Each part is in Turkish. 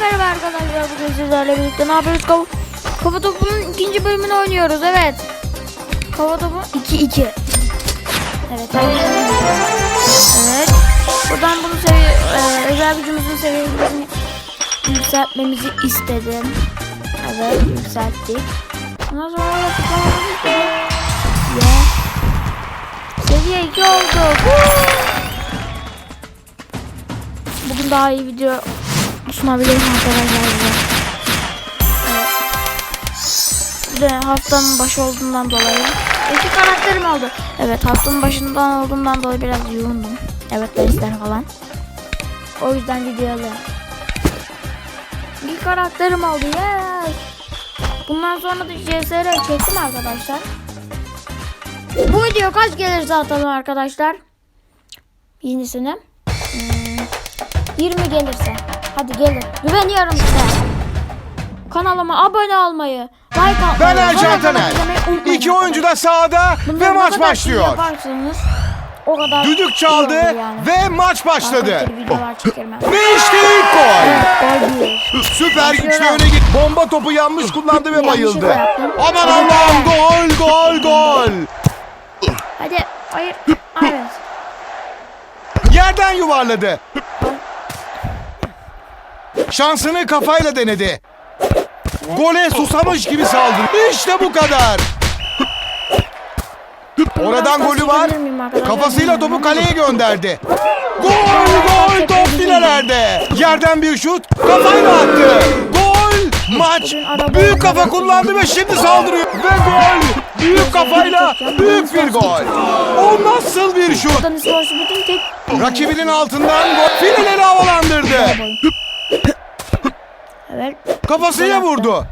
merhaba arkadaşlar. Bugün sizlerle birlikte ne yapıyoruz? Kafa, kafa topunun ikinci bölümünü oynuyoruz. Evet. Kafa topu 2-2. Evet. Evet. Buradan bunu seviye, e, özel gücümüzün seviyesini yükseltmemizi istedim. Evet yükselttik. Ondan sonra gibi. Ya. Seviye 2 oldu. Bugün daha iyi video sunabilirim arkadaşlar size. Evet. Haftanın başı olduğundan dolayı. İki karakterim oldu. Evet haftanın başından olduğumdan dolayı biraz yoğundum. Evet dersler falan. O yüzden videoya İki karakterim oldu. Yes. Bundan sonra da CSR çektim arkadaşlar. Bu video kaç gelirse atalım arkadaşlar. Yenisini. Hmm, 20 gelirse. Hadi gelin. Güveniyorum size. Kanalıma abone olmayı, like atmayı, Ben Ercan Taner. İki oyuncu da sahada ve maç başlıyor. O kadar Düdük çaldı yani. ve maç başladı. Ve işte ilk gol. Süper güçlü Başlıyorum. öne git. Bomba topu yanlış kullandı ve bayıldı. Yaptım. Aman Allah'ım gol gol gol. Hadi, hayır. Evet. Yerden yuvarladı. Şansını kafayla denedi. Gole susamış gibi saldırdı. İşte bu kadar. Oradan golü var. Kafasıyla topu kaleye gönderdi. Gol gol top filelerde. Yerden bir şut kafayla attı. Gol maç. Büyük kafa kullandı ve şimdi saldırıyor. Ve gol. Büyük kafayla büyük bir gol. O nasıl bir şut? Rakibinin altından gol. Fileleri havalandırdı. Evet. Kafasıyla vurdu.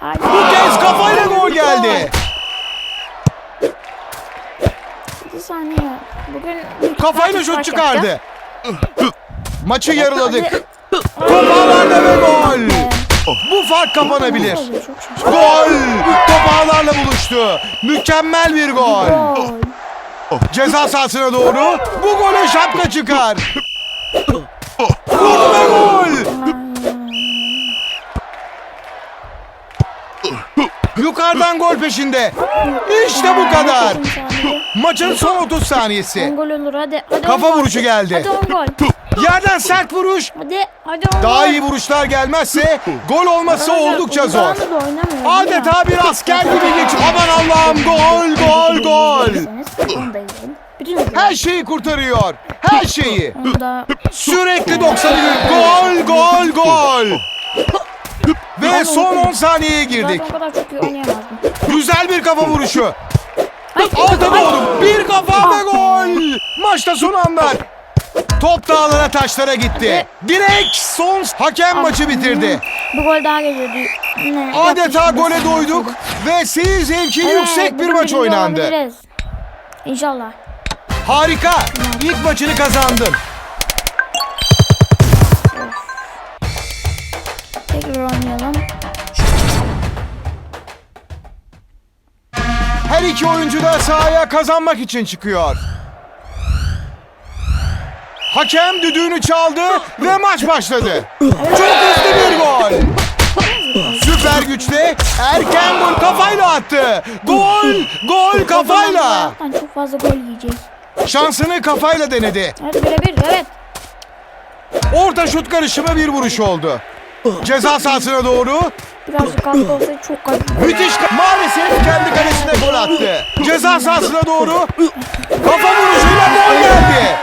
Hadi. Bu kez kafayla gol geldi. Bir saniye. Bugün Kafayla şut çıkardı. Maçı yarıladık. Hadi. Top ağlarda ve gol. Bu fark kapanabilir. Gol! Top ağlarla buluştu. Mükemmel bir gol. Gol. Ceza sahasına doğru. Bu gole şapka çıkar. Vurdu ve Yukarıdan gol peşinde. İşte bu kadar. Maçın son 30 On saniyesi. gol olur hadi. hadi Kafa on gol. vuruşu geldi. Hadi on gol. Yerden sert vuruş. Hadi hadi on Daha gol. iyi vuruşlar gelmezse gol olması Arkadaşlar, oldukça zor. uzağını da oynamıyorum ya. Adeta bir asker gibi geç. Aman Allah'ım gol gol gol. Her şeyi kurtarıyor. Her şeyi. Sürekli 90 gol gol gol. Ve son 10 saniyeye girdik. zaten o kadar çok iyi oynayamazdım. Güzel bir kafa vuruşu. Alta doğru bir kafa ve gol. Maçta son anlar. Top dağlara taşlara gitti. Direkt son hakem maçı bitirdi. Bu gol daha geliyordu. Ne, Adeta gole doyduk ve seyir zevki Evet, yüksek bir maç oynandı. olabiliriz. İnşallah. Harika. İlk maçını kazandın. Oynayalım. Her iki oyuncu da sahaya kazanmak için çıkıyor. Hakem düdüğünü çaldı ve maç başladı. Çok hızlı bir gol. Süper güçle erken gol kafayla attı. Gol, gol kafayla. Çok fazla gol yiyecek. Şansını kafayla denedi. Evet birebir evet. Orta şut karışımı bir vuruş oldu. Ceza sahasına doğru Birazcık kalktı olsaydı çok gol. müthiş maalesef kendi kalesine gol attı. Ceza sahasına doğru kafa vuruşuyla gol geldi.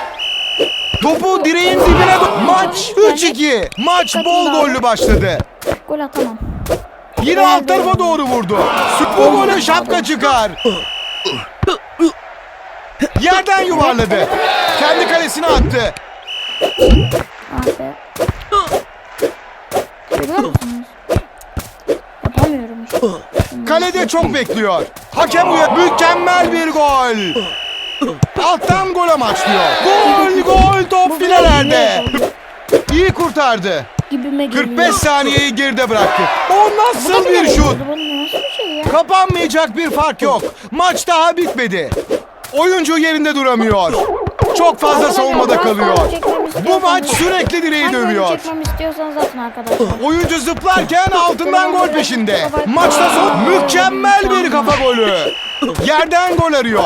Topu direğin dibine do- Maç 3-2. Maç bol gollü başladı. Gol atamam. Yine alt tarafa doğru vurdu. Bu gole şapka çıkar. Yerden yuvarladı. Kendi kalesine attı. Ah be. Görüyor musunuz? Yapamıyorum işte. Kalede çok bekliyor. Hakem uyar. Mükemmel bir gol. Alttan gol amaçlıyor. Gol gol top filelerde. İyi kurtardı. Gibime geliyor. 45 saniyeyi geride bıraktı. O nasıl bir şut? şey ya? Kapanmayacak bir fark yok. Maç daha bitmedi. Oyuncu yerinde duramıyor. Çok fazla savunmada kalıyor. Bu maç sürekli direği dövüyor. çekmemi istiyorsanız zaten arkadaşlar. Oyuncu zıplarken altından gol peşinde. Maçta son mükemmel bir kafa golü. Yerden gol arıyor.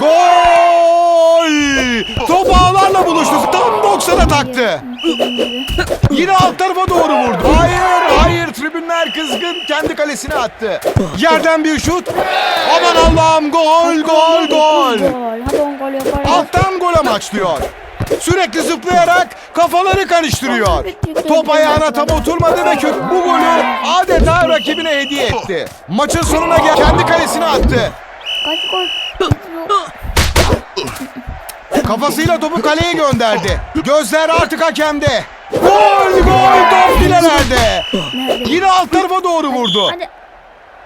Gol! Top ağlarla buluştu. Tam 90'a taktı. Yine alt tarafa doğru vurdu. Hayır, hayır. Tribünler kızgın. Kendi kalesine attı. Yerden bir şut. Aman Allah'ım gol, gol, gol. Gol. Hadi 10 gol yaparız. Alttan gol amaçlıyor. Sürekli zıplayarak kafaları karıştırıyor. Top ayağına tam oturmadı ve kök bu golü adeta rakibine hediye etti. Maçın sonuna gel kendi kalesine attı. Kaç gol? Kafasıyla topu kaleye gönderdi. Gözler artık hakemde. Gol gol top filelerde. Nerede? Yine alt tarafa doğru vurdu. Hadi.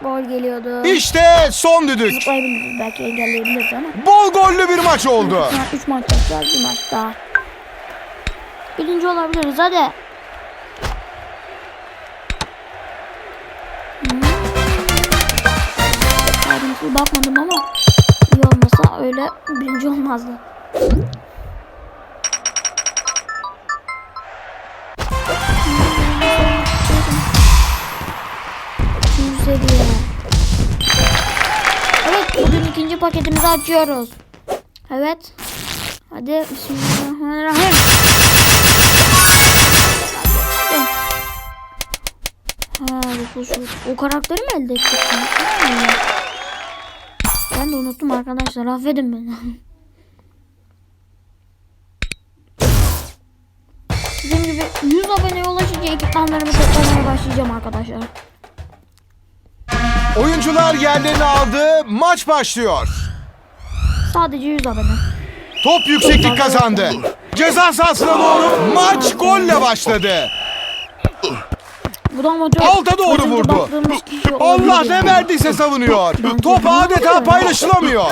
Gol geliyordu. İşte son düdük. Zıplayabiliriz belki engelleyebiliriz ama. Bol gollü bir maç oldu. 3 maç yapacağız bir maç daha. Birinci olabiliriz hadi. Ayrıntılı bakmadım ama iyi olmasa öyle birinci olmazdı. Seviye. Evet bugün ikinci paketimizi açıyoruz. Evet. Hadi bismillahirrahmanirrahim. Ha, bu o karakteri mi elde ettik? Ben de unuttum arkadaşlar. Affedin beni. Dediğim gibi 100 aboneye ulaşınca ekipmanlarımı toplamaya başlayacağım arkadaşlar. Oyuncular yerlerini aldı. Maç başlıyor. Sadece 100 abone. Top yükseklik kazandı. Ceza sahasına doğru maç golle başladı. Bu da amatör. Alta doğru vurdu. baktığımız kişi Allah olabilir ne verdiyse savunuyor. Top adeta paylaşılamıyor.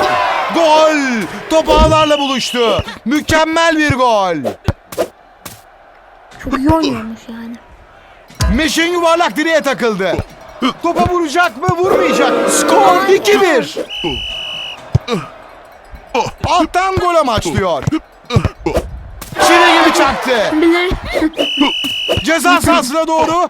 Gol! Top ağlarla buluştu. Mükemmel bir gol. Çok iyi oynuyormuş yani. Meşin yuvarlak direğe takıldı. Topa vuracak mı vurmayacak. Skor 2-1. Alttan gol amaçlıyor. Çile gibi çaktı. Ceza sahasına doğru.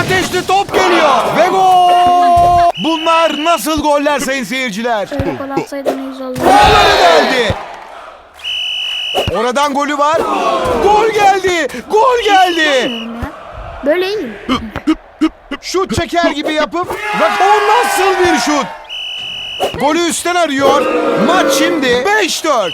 Ateşli top geliyor. Ve gol. Bunlar nasıl goller sayın seyirciler? Öyle gol atsaydı ne güzel olurdu. Golleri geldi. Oradan golü var. Gol geldi. Gol geldi. Böyle iyiyim. Şut çeker gibi yapıp ve o nasıl bir şut? Golü üstten arıyor. Maç şimdi 5-4.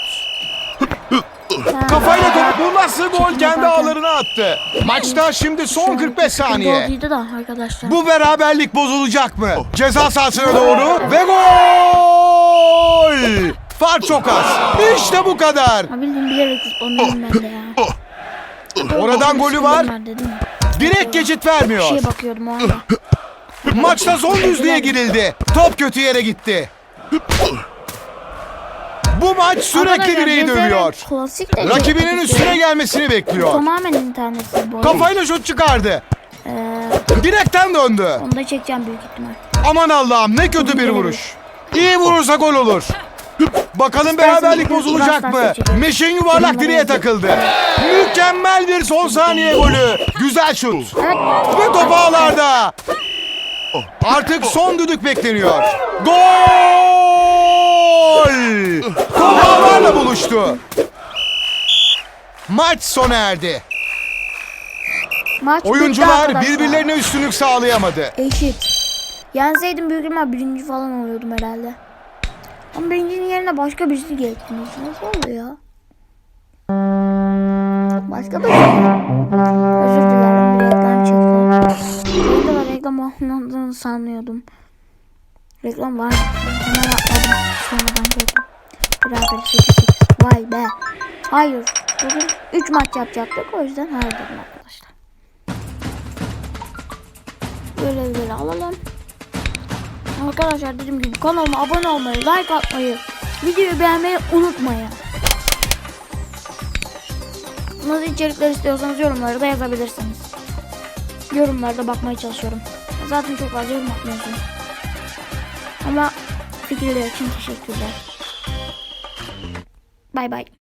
Kafayla topu bu nasıl gol kendi ağlarına attı. Maçta şimdi son 45 saniye. Goldiydi da arkadaşlar. Bu beraberlik bozulacak mı? Ceza sahasına doğru ve gol! Fark çok az. İşte bu kadar. Ha bilerek zıplamayayım ben de ya. Oradan golü var. Ben. Direkt geçit Bir vermiyor. şeye bakıyordum o anda. Maçta son düzlüğe girildi. Top kötü yere gitti. Bu maç sürekli Arkadaşlar, direği dövüyor. Klasik de Rakibinin çok üstüne gelmesini bekliyor. Tamamen internetsiz bu oyun. Kafayla şut çıkardı. Ee, Direkten döndü. onu da çekeceğim büyük ihtimal. Aman Allah'ım ne kötü bir vuruş. İyi vurursa gol olur. Bakalım beraberlik bozulacak mı? Meşin yuvarlak direğe takıldı. Mükemmel bir son saniye golü. Güzel şut. Ve top ağlarda. Artık son düdük bekleniyor. Gol! Top ağlarla buluştu. Maç sona erdi. Maç Oyuncular birbirlerine üstünlük sağlayamadı. Eşit. Yenseydim büyük ihtimal birinci falan oluyordum herhalde. Ama birincinin yerine başka birisi geldiniz. Nasıl oluyor? Başka birisi. Özür dilerim bir reklam çıktı. Var reklam olmadığını sanıyordum. Reklam var. Hemen atladım. Sonradan gördüm. Beraber 8 Vay be. Hayır. Bugün 3 maç yapacaktık. O yüzden hayır dedim arkadaşlar. Böyle böyle alalım. Arkadaşlar dediğim gibi kanalıma abone olmayı, like atmayı, videoyu beğenmeyi unutmayın. Nasıl içerikler istiyorsanız yorumlara da yazabilirsiniz. Yorumlarda bakmaya çalışıyorum. Zaten çok fazla yorum atmıyorsunuz. Ama fikirler için teşekkürler. Bay bay.